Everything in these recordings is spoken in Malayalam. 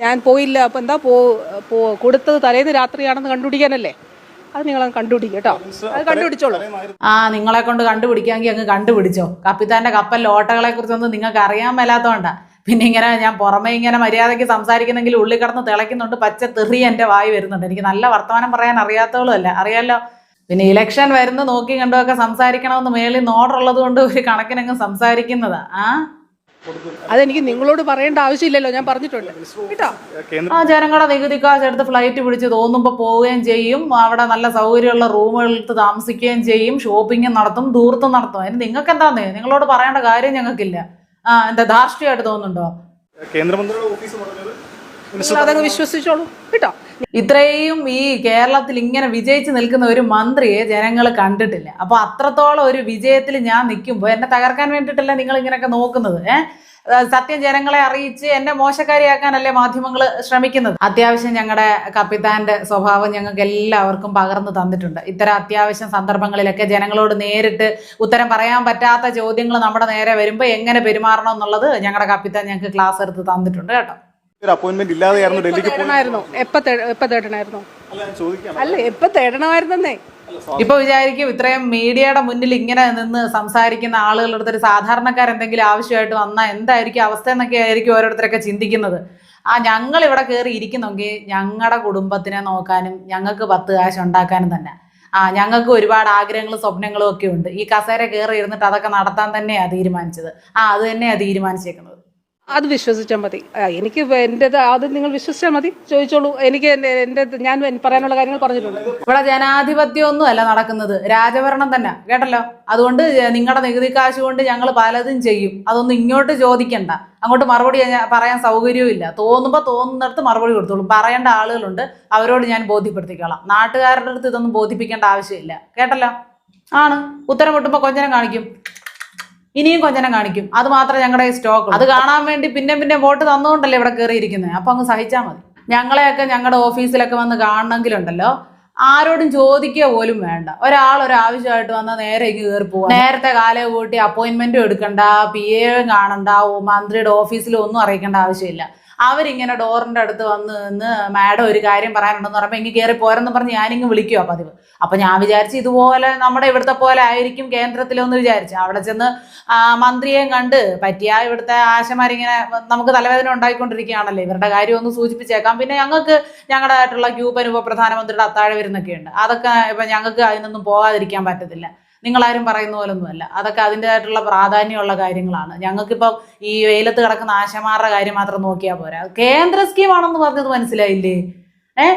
ഞാൻ പോയില്ല അപ്പൊ എന്താ പോ പോ- കൊടുത്തത് തലേന്ന് രാത്രിയാണെന്ന് കണ്ടുപിടിക്കാനല്ലേ? അത് നിങ്ങൾ കണ്ടുപിടിക്കും കേട്ടോ. അത് കണ്ടുപിടിച്ചോളൂ. ആ നിങ്ങളെ കൊണ്ട് കണ്ടുപിടിക്കാമെങ്കിൽ അങ്ങ് കണ്ടുപിടിച്ചോ. കപ്പിത്താന്റെ കപ്പൽ ഓട്ടകളെ കുറിച്ചൊന്നും നിങ്ങൾക്ക് അറിയാൻ മേലാത്തോണ്ടാ. പിന്നെ ഇങ്ങനെ ഞാൻ പുറമേ ഇങ്ങനെ മര്യാദയ്ക്ക് സംസാരിക്കുന്നെങ്കിൽ ഉള്ളിൽ കടന്ന് തിളയ്ക്കുന്നുണ്ട് പച്ച തെറി എന്റെ വായി വരുന്നുണ്ട്. എനിക്ക് നല്ല വർത്തമാനം പറയാൻ അറിയാത്തവളും അല്ല അറിയാലോ? പിന്നെ ഇലക്ഷൻ വരുന്ന നോക്കി കണ്ടുമൊക്കെ സംസാരിക്കണമെന്ന് മേളിൽ നിന്ന് ഓർഡർ ഉള്ളത് കൊണ്ട് ഒരു കണക്കിനങ്ങ് സംസാരിക്കുന്നതാ. ആ? അതെനിക്ക് നിങ്ങളോട് പറയേണ്ട ആവശ്യമില്ലല്ലോ ഞാൻ പറഞ്ഞിട്ടുണ്ട്. കേട്ടോ? ആ ജനങ്ങളുടെ നികുതി കാശ് എടുത്ത് ഫ്ലൈറ്റ് പിടിച്ച് തോന്നുമ്പോൾ പോവുകയും ചെയ്യും. അവിടെ നല്ല സൗകര്യമുള്ള റൂമുകളിൽ താമസിക്കുകയും ചെയ്യും. ഷോപ്പിംഗ് നടത്തും ദൂരത്തും നടത്തും. അതിന് നിങ്ങൾക്ക് എന്താന്ന് നിങ്ങളോട് പറയേണ്ട കാര്യം ഞങ്ങൾക്കില്ല. ആ എന്താ ധാർഷ്ട്യമായിട്ട് തോന്നുന്നുണ്ടോ? കേന്ദ്രമന്ത്രിയുടെ ഓഫീസ് അതങ്ങ് വിശ്വസിച്ചോളൂ. കേട്ടോ? ഇത്രയും ഈ കേരളത്തിൽ ഇങ്ങനെ വിജയിച്ച് നിൽക്കുന്ന ഒരു മന്ത്രിയെ ജനങ്ങൾ കണ്ടിട്ടില്ല. അപ്പൊ അത്രത്തോളം ഒരു വിജയത്തിൽ ഞാൻ നിൽക്കുമ്പോൾ എന്നെ തകർക്കാൻ വേണ്ടിയിട്ടല്ല നിങ്ങൾ ഇങ്ങനെയൊക്കെ നോക്കുന്നത് സത്യം ജനങ്ങളെ അറിയിച്ച് എന്നെ മോശക്കാരിയാക്കാനല്ലേ മാധ്യമങ്ങൾ ശ്രമിക്കുന്നത്? അത്യാവശ്യം ഞങ്ങളുടെ കപ്പിത്താന്റെ സ്വഭാവം ഞങ്ങൾക്ക് എല്ലാവർക്കും പകർന്നു തന്നിട്ടുണ്ട്. ഇത്തരം അത്യാവശ്യം സന്ദർഭങ്ങളിലൊക്കെ ജനങ്ങളോട് നേരിട്ട് ഉത്തരം പറയാൻ പറ്റാത്ത ചോദ്യങ്ങൾ നമ്മുടെ നേരെ വരുമ്പോൾ എങ്ങനെ പെരുമാറണം എന്നുള്ളത് ഞങ്ങളുടെ കപ്പിത്താൻ ഞങ്ങൾക്ക് ക്ലാസ് എടുത്ത് തന്നിട്ടുണ്ട് കേട്ടോ. ഒരു അപ്പോയിന്റ്മെന്റ് ഇല്ലാതെയായിരുന്നു ഡൽഹിക്ക് പോയത് തേടണമായിരുന്നോ? എപ്പ തേ- എപ്പ തേടണമായിരുന്നോ? അല്ല എപ്പ തേടണമായിരുന്നേ ഇപ്പൊ വിചാരിക്കും ഇത്രയും മീഡിയയുടെ മുന്നിൽ ഇങ്ങനെ നിന്ന് സംസാരിക്കുന്ന ആളുകളുടെ അടുത്ത് ഒരു സാധാരണക്കാർ എന്തെങ്കിലും ആവശ്യമായിട്ട് വന്നാൽ എന്തായിരിക്കും അവസ്ഥ എന്നൊക്കെ ആയിരിക്കും ഓരോരുത്തരൊക്കെ ചിന്തിക്കുന്നത്. ആ ഞങ്ങൾ ഇവിടെ കയറി ഇരിക്കുന്നെങ്കിൽ ഞങ്ങളുടെ കുടുംബത്തിനെ നോക്കാനും ഞങ്ങൾക്ക് പത്ത് കാശ് ഉണ്ടാക്കാനും തന്നെ. ആ ഞങ്ങൾക്ക് ഒരുപാട് ആഗ്രഹങ്ങളും സ്വപ്നങ്ങളും ഒക്കെ ഉണ്ട്. ഈ കസേര കയറി ഇരുന്നിട്ട് അതൊക്കെ നടത്താൻ തന്നെയാണ് തീരുമാനിച്ചത്. ആ അത് തന്നെയാണ് തീരുമാനിച്ചേക്കുന്നത്. അത് വിശ്വസിച്ചാൽ മതി. എനിക്ക് എന്റെത് അത് നിങ്ങൾ വിശ്വസിച്ചാൽ മതി. ചോദിച്ചോളൂ. എനിക്ക് എന്റെ ഞാൻ പറയാനുള്ള കാര്യങ്ങൾ പറഞ്ഞിട്ടുണ്ട്. ഇവിടെ ജനാധിപത്യം ഒന്നും അല്ല നടക്കുന്നത്. രാജഭരണം തന്നെ. കേട്ടല്ലോ? അതുകൊണ്ട് നിങ്ങളുടെ നികുതി കാശ് കൊണ്ട് ഞങ്ങൾ പലതും ചെയ്യും. അതൊന്നും ഇങ്ങോട്ട് ചോദിക്കണ്ട. അങ്ങോട്ട് മറുപടി പറയാൻ സൗകര്യവും ഇല്ല. തോന്നുമ്പോൾ തോന്നുന്നിടത്ത് മറുപടി കൊടുത്തോളും. പറയേണ്ട ആളുകളുണ്ട്. അവരോട് ഞാൻ ബോധ്യപ്പെടുത്തിക്കോളാം. നാട്ടുകാരുടെ അടുത്ത് ഇതൊന്നും ബോധിപ്പിക്കേണ്ട ആവശ്യമില്ല. കേട്ടല്ലോ? ആണ്. ഉത്തരം കിട്ടുമ്പോൾ കൊഞ്ചനം കാണിക്കും. ഇനിയും കൊഞ്ചനം കാണിക്കും. അത് മാത്രമേ ഞങ്ങളുടെ സ്റ്റോക്ക് അത് കാണാൻ വേണ്ടി പിന്നെ പിന്നെ വോട്ട് തന്നുകൊണ്ടല്ലേ ഇവിടെ കയറിയിരിക്കുന്നത് അപ്പൊ അങ്ങ് സഹിച്ചാൽ മതി. ഞങ്ങളെയൊക്കെ ഞങ്ങളുടെ ഓഫീസിലൊക്കെ വന്ന് കാണണമെങ്കിലുണ്ടല്ലോ. ആരോടും ചോദിക്കുക പോലും വേണ്ട. ഒരാൾ ഒരാവശ്യമായിട്ട് വന്നാൽ നേരെ ഇങ്ങ് കയറി പോവാം. നേരത്തെ കാലം കൂട്ടി അപ്പോയിന്റ്മെന്റും എടുക്കണ്ട പി എ കാണണ്ട മന്ത്രിയുടെ ഓഫീസിലും ഒന്നും അറിയിക്കേണ്ട ആവശ്യമില്ല. അവരിങ്ങനെ ഡോറിന്റെ അടുത്ത് വന്ന് നിന്ന് മാഡം ഒരു കാര്യം പറയാനുണ്ടെന്ന് പറയുമ്പോൾ ഇങ്ങ് കയറി പോരെന്ന് പറഞ്ഞ് ഞാനിങ്ങ് വിളിക്കുവാ പതിവ്. അപ്പൊ ഞാൻ വിചാരിച്ചു ഇതുപോലെ നമ്മുടെ ഇവിടുത്തെ പോലെ ആയിരിക്കും കേന്ദ്രത്തിലൊന്ന് വിചാരിച്ചു. അവിടെ ചെന്ന് മന്ത്രിയെയും കണ്ട് പറ്റിയ ഇവിടുത്തെ ആശമാരിങ്ങനെ നമുക്ക് തലവേദന ഉണ്ടായിക്കൊണ്ടിരിക്കുകയാണല്ലോ. ഇവരുടെ കാര്യം ഒന്ന് സൂചിപ്പിച്ചേക്കാം. പിന്നെ ഞങ്ങൾക്ക് ഞങ്ങളുടെ ആയിട്ടുള്ള ക്യൂബൻ ഉപപ്രധാനമന്ത്രിയുടെ അത്താഴ വരുന്നൊക്കെ ഉണ്ട് അതൊക്കെ ഇപ്പൊ ഞങ്ങൾക്ക് അതിനൊന്നും പോകാതിരിക്കാൻ പറ്റത്തില്ല. നിങ്ങളാരും പറയുന്ന പോലൊന്നുമല്ല. അതൊക്കെ അതിന്റെതായിട്ടുള്ള പ്രാധാന്യമുള്ള കാര്യങ്ങളാണ്. ഞങ്ങൾക്കിപ്പോൾ ഈ വെയിലത്ത് കിടക്കുന്ന ആശമാരുടെ കാര്യം മാത്രം നോക്കിയാൽ പോരാ. കേന്ദ്ര സ്കീമാണെന്ന് പറഞ്ഞത് മനസ്സിലായില്ലേ? ഏ?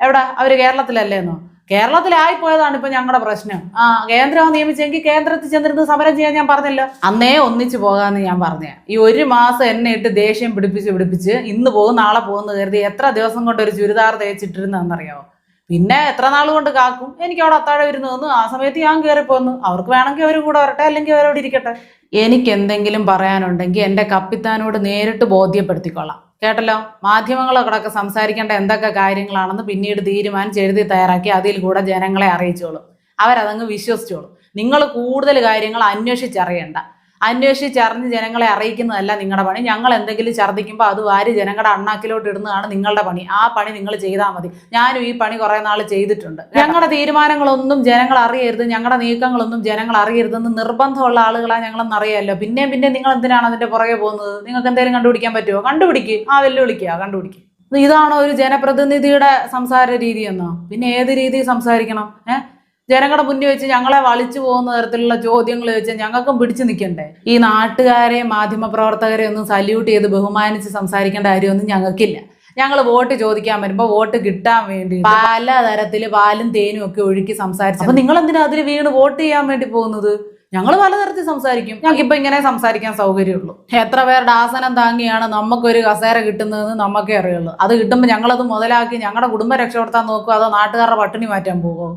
എവിടെ? അവർ കേരളത്തിലല്ലേന്നോ? കേരളത്തിലായി പോയതാണ് ഇപ്പൊ ഞങ്ങളുടെ പ്രശ്നം. ആ കേന്ദ്രം നിയമിച്ചെങ്കിൽ കേന്ദ്രത്തിൽ ചെന്നിരുന്ന് സമരം ചെയ്യാൻ ഞാൻ പറഞ്ഞല്ലോ. അന്നേ ഒന്നിച്ചു പോകാന്ന് ഞാൻ പറഞ്ഞ. ഈ ഒരു മാസം എന്നെ ഇട്ട് ദേഷ്യം പിടിപ്പിച്ച് പിടിപ്പിച്ച് ഇന്ന് പോകും നാളെ പോകുന്നു കരുതി എത്ര ദിവസം കൊണ്ട് ഒരു ചുരിദാർ തേച്ചിട്ടിരുന്നറിയാവോ പിന്നെ എത്ര നാൾ കൊണ്ട് കാക്കും? എനിക്ക് അവിടെ അത്താഴം ഇരുന്ന് തന്നു ആ സമയത്ത് ഞാൻ കയറി പോന്നു അവർക്ക് വേണമെങ്കിൽ അവർ കൂടെ വരട്ടെ അല്ലെങ്കിൽ അവരോട് ഇരിക്കട്ടെ. എനിക്ക് എന്തെങ്കിലും പറയാനുണ്ടെങ്കിൽ എന്റെ കപ്പിത്താനോട് നേരിട്ട് ബോധ്യപ്പെടുത്തിക്കൊള്ളാം. കേട്ടല്ലോ? മാധ്യമങ്ങളൊക്കെ സംസാരിക്കേണ്ട എന്തൊക്കെ കാര്യങ്ങളാണെന്ന് പിന്നീട് തീരുമാനിച്ച് എഴുതി തയ്യാറാക്കി അതിൽ കൂടെ ജനങ്ങളെ അറിയിച്ചോളും. അവരതങ്ങ് വിശ്വസിച്ചോളും. നിങ്ങൾ കൂടുതൽ കാര്യങ്ങൾ അന്വേഷിച്ചറിയണ്ട. അന്വേഷിച്ചറിഞ്ഞ് ജനങ്ങളെ അറിയിക്കുന്നതല്ല നിങ്ങളുടെ പണി. ഞങ്ങൾ എന്തെങ്കിലും ഛർദ്ദിക്കുമ്പോൾ അത് വാരി ജനങ്ങളുടെ അണ്ണാക്കിലോട്ട് ഇടുന്നതാണ് നിങ്ങളുടെ പണി. ആ പണി നിങ്ങൾ ചെയ്താൽ മതി. ഞാനും ഈ പണി കുറേ നാൾ ചെയ്തിട്ടുണ്ട്. ഞങ്ങളുടെ തീരുമാനങ്ങളൊന്നും ജനങ്ങൾ അറിയരുത്. ഞങ്ങളുടെ നീക്കങ്ങളൊന്നും ജനങ്ങൾ അറിയരുതെന്ന് നിർബന്ധമുള്ള ആളുകളാണ് ഞങ്ങളെന്ന് അറിയാമല്ലോ. പിന്നെയും പിന്നെ നിങ്ങൾ എന്തിനാണ് അതിന്റെ പുറകെ പോകുന്നത്? നിങ്ങൾക്ക് എന്തെങ്കിലും കണ്ടുപിടിക്കാൻ പറ്റുമോ കണ്ടുപിടിക്കുക ആ വെല്ലുവിളിക്കുക കണ്ടുപിടിക്കുക ഇതാണോ ഒരു ജനപ്രതിനിധിയുടെ സംസാര രീതി എന്നോ? പിന്നെ ഏത് രീതി സംസാരിക്കണം? ഏഹ് ജനങ്ങളുടെ മുന്നിൽ വെച്ച് ഞങ്ങളെ വളിച്ചു പോകുന്ന തരത്തിലുള്ള ചോദ്യങ്ങൾ വെച്ച് ഞങ്ങൾക്കും പിടിച്ചു നിൽക്കണ്ടേ? ഈ നാട്ടുകാരെ മാധ്യമപ്രവർത്തകരെ ഒന്നും സല്യൂട്ട് ചെയ്ത് ബഹുമാനിച്ച് സംസാരിക്കേണ്ട കാര്യമൊന്നും ഞങ്ങൾക്കില്ല. ഞങ്ങൾ വോട്ട് ചോദിക്കാൻ വരുമ്പോൾ വോട്ട് കിട്ടാൻ വേണ്ടി പല തരത്തിൽ പാലും തേനും ഒക്കെ ഒഴുക്കി സംസാരിച്ചു അപ്പൊ നിങ്ങൾ എന്തിനാ അതിൽ വീണ് വോട്ട് ചെയ്യാൻ വേണ്ടി പോകുന്നത്? ഞങ്ങൾ പലതരത്തിൽ സംസാരിക്കും. ഞങ്ങൾക്കിപ്പോ ഇങ്ങനെ സംസാരിക്കാൻ സൗകര്യമുള്ളൂ. എത്ര പേരുടെ ആസനം താങ്ങിയാണ് നമുക്കൊരു കസേര കിട്ടുന്നതെന്ന് നമുക്കേ അറിയുള്ളൂ. അത് കിട്ടുമ്പോൾ ഞങ്ങളത് മുതലാക്കി ഞങ്ങളുടെ കുടുംബം രക്ഷപ്പെടുത്താൻ നോക്കുക അതോ നാട്ടുകാരുടെ പട്ടിണി മാറ്റാൻ പോകുമോ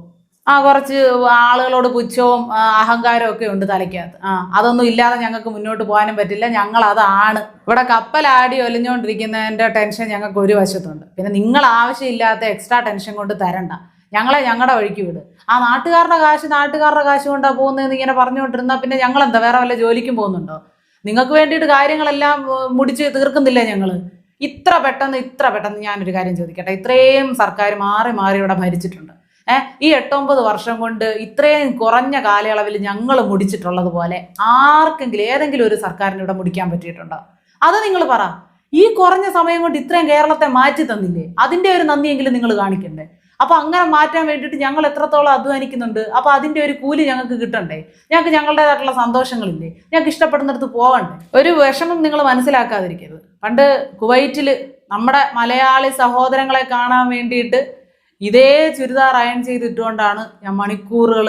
ആ കുറച്ച് ആളുകളോട് പുച്ഛവും അഹങ്കാരവും ഒക്കെ ഉണ്ട് തലയ്ക്കകത്ത്. ആ അതൊന്നും ഇല്ലാതെ ഞങ്ങൾക്ക് മുന്നോട്ട് പോകാനും പറ്റില്ല. ഞങ്ങൾ അതാണ്. ഇവിടെ കപ്പലാടി ഒലിഞ്ഞുകൊണ്ടിരിക്കുന്നതിന്റെ ടെൻഷൻ ഞങ്ങൾക്ക് ഒരു വശത്തുണ്ട്. പിന്നെ നിങ്ങൾ ആവശ്യമില്ലാത്ത എക്സ്ട്രാ ടെൻഷൻ കൊണ്ട് തരണ്ട. ഞങ്ങളെ ഞങ്ങളുടെ വഴിക്ക് വിട്. ആ നാട്ടുകാരുടെ കാശ് നാട്ടുകാരുടെ കാശ് കൊണ്ടാണ് പോകുന്നതെന്ന് ഇങ്ങനെ പറഞ്ഞുകൊണ്ടിരുന്നാൽ പിന്നെ ഞങ്ങൾ എന്താ വേറെ വല്ല ജോലിക്കും പോകുന്നുണ്ടോ? നിങ്ങൾക്ക് വേണ്ടിയിട്ട് കാര്യങ്ങളെല്ലാം മുടിച്ച് തീർക്കുന്നില്ല ഞങ്ങൾ ഇത്ര പെട്ടെന്ന് ഇത്ര പെട്ടെന്ന് ഞാനൊരു കാര്യം ചോദിക്കട്ടെ. ഇത്രയും സർക്കാർ മാറി മാറി ഇവിടെ ഭരിച്ചിട്ടുണ്ട്. ഈ എട്ടൊമ്പത് വർഷം കൊണ്ട് ഇത്രയും കുറഞ്ഞ കാലയളവിൽ ഞങ്ങൾ മുടിച്ചിട്ടുള്ളത് പോലെ ആർക്കെങ്കിലും ഏതെങ്കിലും ഒരു സർക്കാരിന് ഇവിടെ മുടിക്കാൻ പറ്റിയിട്ടുണ്ടോ? അത് നിങ്ങൾ പറ. ഈ കുറഞ്ഞ സമയം കൊണ്ട് ഇത്രയും കേരളത്തെ മാറ്റി തന്നില്ലേ? അതിന്റെ ഒരു നന്ദിയെങ്കിലും നിങ്ങൾ കാണിക്കണ്ടേ? അപ്പൊ അങ്ങനെ മാറ്റാൻ വേണ്ടിയിട്ട് ഞങ്ങൾ എത്രത്തോളം അധ്വാനിക്കുന്നുണ്ട്? അപ്പൊ അതിന്റെ ഒരു കൂലി ഞങ്ങൾക്ക് കിട്ടണ്ടേ? ഞങ്ങൾക്ക് ഞങ്ങളുടേതായിട്ടുള്ള സന്തോഷങ്ങളില്ലേ? ഞങ്ങൾക്ക് ഇഷ്ടപ്പെടുന്നിടത്ത് പോകണ്ടേ? ഒരു വിഷമം നിങ്ങൾ മനസ്സിലാക്കാതിരിക്കരുത്. പണ്ട് കുവൈറ്റിൽ നമ്മുടെ മലയാളി സഹോദരങ്ങളെ കാണാൻ വേണ്ടിയിട്ട് ഇതേ ചുരിദാർ അയൺ ചെയ്തിട്ടുകൊണ്ടാണ് ഞാൻ മണിക്കൂറുകൾ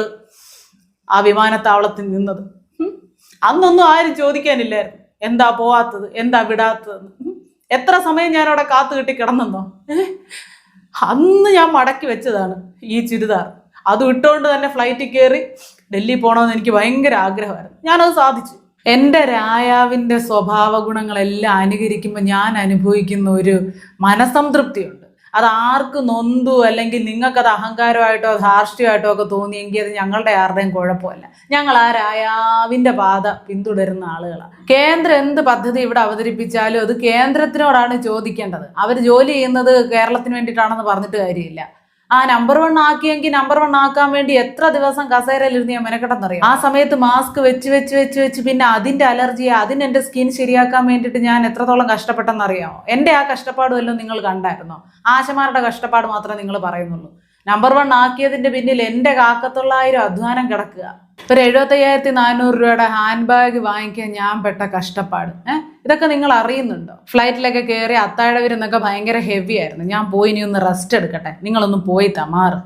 ആ വിമാനത്താവളത്തിൽ നിന്നത്. അന്നൊന്നും ആരും ചോദിക്കാനില്ലായിരുന്നു. എന്താ പോവാത്തത്? എന്താ വിടാത്തത് എത്ര സമയം ഞാൻ അവിടെ കാത്തു കിട്ടി കിടന്നെന്നോ? അന്ന് ഞാൻ മടക്കി വെച്ചതാണ് ഈ ചുരിദാർ. അത് ഇട്ടുകൊണ്ട് തന്നെ ഫ്ലൈറ്റിൽ കയറി ഡൽഹി പോകണമെന്ന് എനിക്ക് ഭയങ്കര ആഗ്രഹമായിരുന്നു. ഞാനത് സാധിച്ചു. എന്റെ രായാവിന്റെ സ്വഭാവ ഗുണങ്ങളെല്ലാം അനുകരിക്കുമ്പോൾ ഞാൻ അനുഭവിക്കുന്ന ഒരു മനസംതൃപ്തിയുണ്ട്. അത് ആർക്ക് നൊന്തു അല്ലെങ്കിൽ നിങ്ങൾക്കത് അഹങ്കാരമായിട്ടോ ധാർഷ്ട്യമായിട്ടോ ഒക്കെ തോന്നിയെങ്കിൽ അത് ഞങ്ങളുടെ ആരുടെയും കുഴപ്പമല്ല. ഞങ്ങൾ ആ രായാവിന്റെ പാത പിന്തുടരുന്ന ആളുകളാണ് കേന്ദ്രം എന്ത് പദ്ധതി ഇവിടെ അവതരിപ്പിച്ചാലും അത് കേന്ദ്രത്തിനോടാണ് ചോദിക്കേണ്ടത്. അവർ ജോലി ചെയ്യുന്നത് കേരളത്തിന് വേണ്ടിയിട്ടാണെന്ന് പറഞ്ഞിട്ട് കാര്യമില്ല. ആ നമ്പർ വൺ ആക്കിയെങ്കിൽ നമ്പർ വൺ ആക്കാൻ വേണ്ടി എത്ര ദിവസം കസേരയിലിരുന്ന് ഞാൻ മെനക്കെട്ടെന്നറിയാം? ആ സമയത്ത് മാസ്ക് വെച്ച് വെച്ച് വെച്ച് വെച്ച് പിന്നെ അതിന്റെ അലർജി അതിന് എന്റെ സ്കിൻ ശരിയാക്കാൻ വേണ്ടിയിട്ട് ഞാൻ എത്രത്തോളം കഷ്ടപ്പെട്ടെന്നറിയാമോ എന്റെ ആ കഷ്ടപ്പാട് വല്ലതും നിങ്ങൾ കണ്ടായിരുന്നോ? ആശമാരുടെ കഷ്ടപ്പാട് മാത്രമേ നിങ്ങൾ പറയുന്നുള്ളൂ. നമ്പർ വൺ ആക്കിയതിന്റെ പിന്നിൽ എന്റെ കാക്കത്തൊള്ളായിരം അധ്വാനം കിടക്കുക. ഒരു എഴുപത്തയ്യായിരത്തി നാനൂറ് രൂപയുടെ ഹാൻഡ് ബാഗ് വാങ്ങിക്കാൻ ഞാൻ പെട്ട കഷ്ടപ്പാട്. ഏഹ് ഇതൊക്കെ നിങ്ങൾ അറിയുന്നുണ്ടോ? ഫ്ലൈറ്റിലൊക്കെ കയറി അത്താഴവരുന്നൊക്കെ ഭയങ്കര ഹെവി ആയിരുന്നു. ഞാൻ പോയി ഇനി ഒന്ന് റെസ്റ്റ് എടുക്കട്ടെ. നിങ്ങളൊന്ന് പോയി തമാറ്.